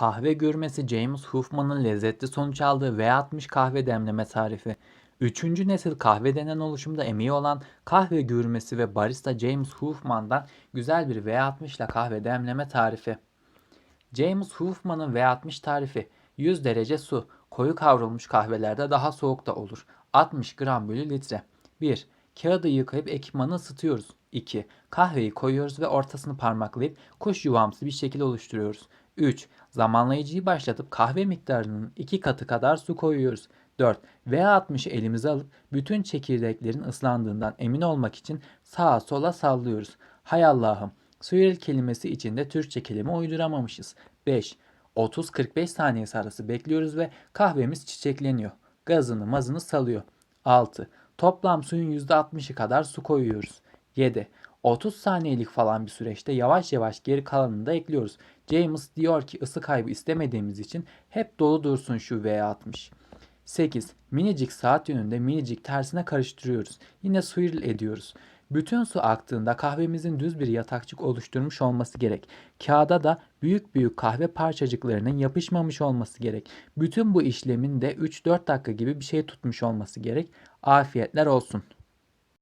Kahve gürmesi James Huffman'ın lezzetli sonuç aldığı V60 kahve demleme tarifi. Üçüncü nesil kahve denen oluşumda emeği olan kahve gürmesi ve barista James Huffman'dan güzel bir V60 ile kahve demleme tarifi. James Huffman'ın V60 tarifi 100 derece su, koyu kavrulmuş kahvelerde daha soğuk da olur. 60 gram bölü litre. 1. Kağıdı yıkayıp ekipmanı ısıtıyoruz. 2. Kahveyi koyuyoruz ve ortasını parmaklayıp kuş yuvamsı bir şekil oluşturuyoruz. 3. Zamanlayıcıyı başlatıp kahve miktarının 2 katı kadar su koyuyoruz. 4. V60'ı elimize alıp bütün çekirdeklerin ıslandığından emin olmak için sağa sola sallıyoruz. Hay Allah'ım Suyeril kelimesi içinde Türkçe kelime uyduramamışız. 5. 30-45 saniyesi arası bekliyoruz ve kahvemiz çiçekleniyor. Gazını mazını salıyor. 6. Toplam suyun %60'ı kadar su koyuyoruz. 7. 30 saniyelik falan bir süreçte yavaş yavaş geri kalanını da ekliyoruz. James diyor ki ısı kaybı istemediğimiz için hep dolu dursun şu V60. 8. Minicik saat yönünde minicik tersine karıştırıyoruz. Yine swirl ediyoruz. Bütün su aktığında kahvemizin düz bir yatakçık oluşturmuş olması gerek. Kağıda da büyük büyük kahve parçacıklarının yapışmamış olması gerek. Bütün bu işlemin de 3-4 dakika gibi bir şey tutmuş olması gerek. Afiyetler olsun.